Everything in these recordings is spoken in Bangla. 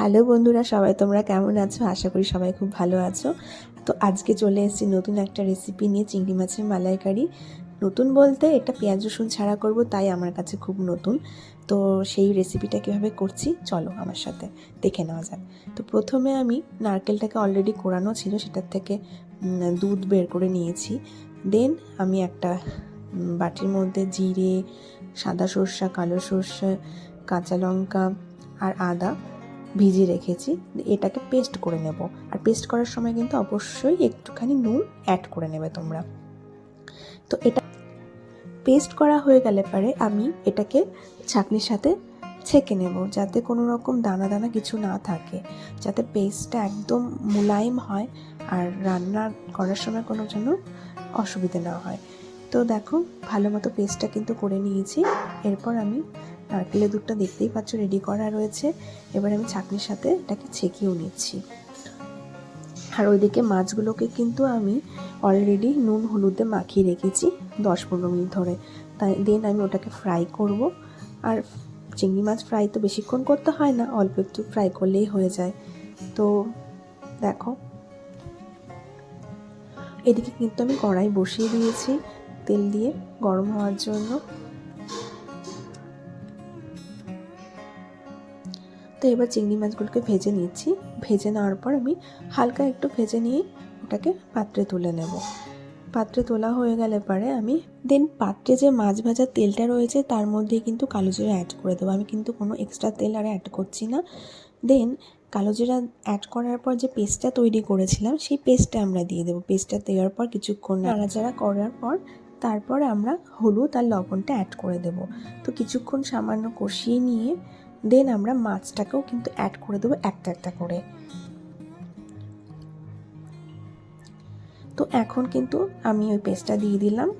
হ্যালো বন্ধুরা, সবাই তোমরা কেমন আছো? আশা করি সবাই খুব ভালো আছো। তো আজকে চলে এসেছি নতুন একটা রেসিপি নিয়ে, চিংড়ি মাছের মালাইকারি। নতুন বলতে এটা পেঁয়াজ, রসুন ছাড়া করব, তাই আমার কাছে খুব নতুন। তো সেই রেসিপিটা কীভাবে করছি, চলো আমার সাথে দেখে নেওয়া যাক। তো প্রথমে আমি নারকেলটাকে অলরেডি কোরানো ছিল, সেটার থেকে দুধ বের করে নিয়েছি। দেন আমি একটা বাটির মধ্যে জিরে, সাদা সর্ষা, কালো সর্ষে, কাঁচা লঙ্কা আর আদা ভিজিয়ে রেখেছি, এটাকে পেস্ট করে নেব। আর পেস্ট করার সময় কিন্তু অবশ্যই একটুখানি নুন অ্যাড করে নেবে তোমরা। তো এটা পেস্ট করা হয়ে গেলে পরে আমি এটাকে ছাঁকনির সাথে ছেঁকে নেব, যাতে কোনো রকম দানা দানা কিছু না থাকে, যাতে পেস্টটা একদম মোলায়েম হয় আর রান্না করার সময় কোনো যেন অসুবিধা না হয়। তো দেখো ভালো মতো পেস্টটা কিন্তু করে নিয়েছি। এরপর আমি নারকেলের দুধটা দেখতেই পাচ্ছ রেডি করা রয়েছে। এবার আমি ছাঁকনির সাথে এটাকে ছেঁকেও নিচ্ছি। আর ওইদিকে মাছগুলোকে কিন্তু আমি অলরেডি নুন, হলুদে মাখিয়ে রেখেছি দশ পনেরো মিনিট ধরে। তাই দেন আমি ওটাকে ফ্রাই করব। আর চিংড়ি মাছ ফ্রাই তো বেশিক্ষণ করতে হয় না, অল্প একটু ফ্রাই করলেই হয়ে যায়। তো দেখো। এদিকে কিন্তু আমি কড়াই বসিয়ে দিয়েছি তেল দিয়ে গরম হওয়ার জন্য। তো এবার চিংড়ি মাছগুলোকে ভেজে নিচ্ছি। ভেজে নেওয়ার পর আমি হালকা একটু ভেজে নিয়ে ওটাকে পাত্রে তুলে নেব। পাত্রে তোলা হয়ে গেলে পরে আমি দেন পাত্রে যে মাছ ভাজার তেলটা রয়েছে তার মধ্যে কিন্তু কালো জিরা অ্যাড করে দেবো। আমি কিন্তু কোনো এক্সট্রা তেল আর অ্যাড করছি না। দেন কালো জিরা অ্যাড করার পর যে পেস্টটা তৈরি করেছিলাম সেই পেস্টটা আমরা দিয়ে দেবো। পেস্টটা দেওয়ার পর কিছুক্ষণ নাড়াচাড়া করার পর তারপর আমরা হলুদ আর লবণটা অ্যাড করে দেবো। তো কিছুক্ষণ সামান্য কষিয়ে নিয়ে দেন আমরা মাছটাকেও কিন্তু অ্যাড করে দেবো একটা একটা করে। তো এখন কিন্তু আমি ওই পেস্টটা দিয়ে দিলাম।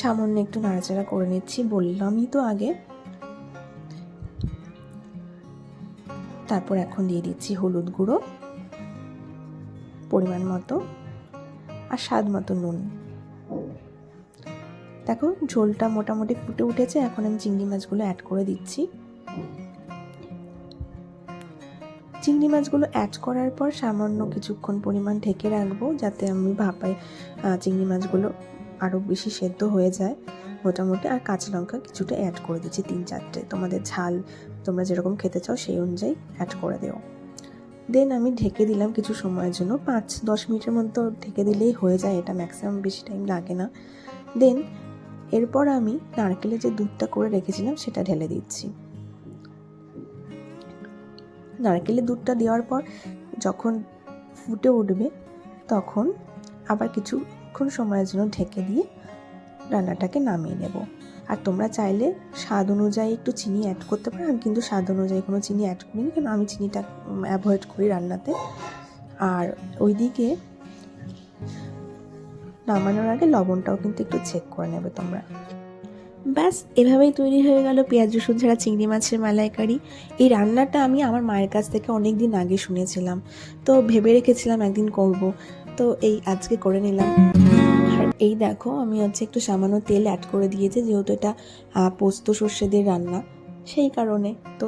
সামান্য একটু নাড়াচাড়া করে নিচ্ছি, বললামই তো আগে। তারপর এখন দিয়ে দিচ্ছি হলুদ গুঁড়ো, পরিমাণ মতো। আর স্বাদ মতো নুন। দেখো, ঝোলটা মোটামুটি ফুটে উঠেছে, এখন আমি চিংড়ি মাছগুলো অ্যাড করে দিচ্ছি। চিংড়ি মাছগুলো অ্যাড করার পর সামান্য কিছুক্ষণ পরিমাণ ঢেকে রাখব, যাতে আমি ভাপাই চিংড়ি মাছগুলো আরও বেশি সেদ্ধ হয়ে যায়। মোটামুটি আর কাঁচা লঙ্কা কিছুটা অ্যাড করে দিচ্ছি, তিন চারটে। তোমাদের ঝাল তোমরা যেরকম খেতে চাও সেই অনুযায়ী অ্যাড করে দেও। দেন আমি ঢেকে দিলাম কিছু সময়ের জন্য। পাঁচ, দশ মিনিটের মতো ঢেকে দিলেই হয়ে যায় এটা। ম্যাক্সিমাম বেশি টাইম লাগে না। দেন এরপর আমি নারকেলের যে দুধটা করে রেখেছিলাম সেটা ঢেলে দিচ্ছি। নারকেলের দুধটা দেওয়ার পর যখন ফুটে উঠবে, তখন আবার কিছুক্ষণ সময়ের জন্য ঢেকে দিয়ে রান্নাটাকে নামিয়ে নেব। আর তোমরা চাইলে স্বাদ অনুযায়ী একটু চিনি অ্যাড করতে পারো। আমি কিন্তু স্বাদ অনুযায়ী কোনো চিনি অ্যাড করিনি কারণ আমি চিনিটা অ্যাভয়েড করি রান্নাতে। আর ওইদিকে নামানোর আগে লবণটাও কিন্তু একটু চেক করে নেবে তোমরা। ব্যাস, এভাবেই তৈরি হয়ে গেল পেঁয়াজ, রসুন ছাড়া চিংড়ি মাছের মালাইকারি। এই রান্নাটা আমি আমার মায়ের কাছ থেকে অনেক দিন আগে শুনেছিলাম। তো ভেবে রেখেছিলাম একদিন করব। তো এই আজকে করে নিলাম। এই দেখো আমি হচ্ছে একটু সামান্য তেল অ্যাড করে দিয়েছি যেহেতু এটা পোস্ত সর্ষে দিয়ে রান্না। সেই কারণে তো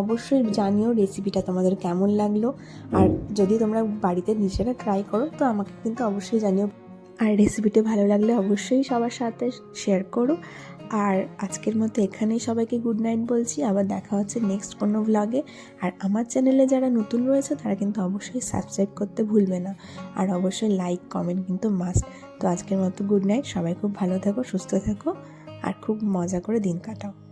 অবশ্যই জানিও রেসিপিটা তোমাদের কেমন লাগল। আর যদি তোমরা বাড়িতে নিজেরা ট্রাই করো তো আমাকে কিন্তু অবশ্যই জানিও। আর রেসিপিটা ভালো লাগলে অবশ্যই সবার সাথে শেয়ার করো। আর আজকের মতো এখানেই সবাইকে গুড নাইট বলছি। আবার দেখা হচ্ছে নেক্সট কোনো ব্লগে আর আমার চ্যানেলে যারা নতুন রয়েছে, তারা কিন্তু অবশ্যই সাবস্ক্রাইব করতে ভুলবে না। আর অবশ্যই লাইক কমেন্ট কিন্তু মাস্ট তো আজকের মতো গুড নাইট সবাই খুব ভালো থাকো, সুস্থ থাকো। আর খুব মজা করে দিন কাটাও।